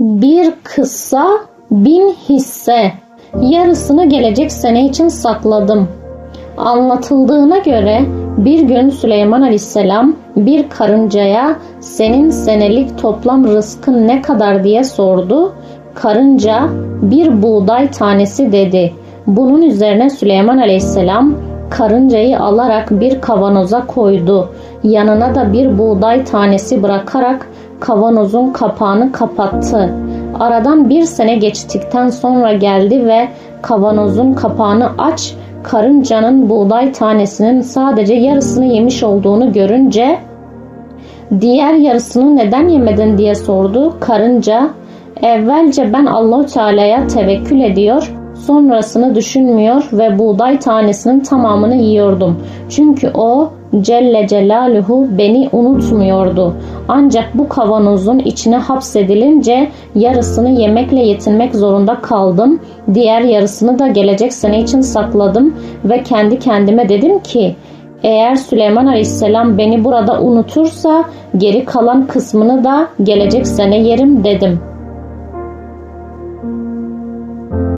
Bir kıssa bin hisse. Yarısını gelecek sene için sakladım. Anlatıldığına göre bir gün Süleyman Aleyhisselam bir karıncaya senin senelik toplam rızkın ne kadar diye sordu. Karınca bir buğday tanesi dedi. Bunun üzerine Süleyman Aleyhisselam karıncayı alarak bir kavanoza koydu. Yanına da bir buğday tanesi bırakarak kavanozun kapağını kapattı. Aradan bir sene geçtikten sonra geldi ve kavanozun kapağını aç karıncanın buğday tanesinin sadece yarısını yemiş olduğunu görünce diğer yarısını neden yemedin diye sordu. Karınca evvelce ben Allahu Teala'ya tevekkül ediyor, sonrasını düşünmüyor ve buğday tanesinin tamamını yiyordum. Çünkü o Celle Celaluhu beni unutmuyordu. Ancak bu kavanozun içine hapsedilince yarısını yemekle yetinmek zorunda kaldım. Diğer yarısını da gelecek sene için sakladım ve kendi kendime dedim ki eğer Süleyman Aleyhisselam beni burada unutursa geri kalan kısmını da gelecek sene yerim dedim.''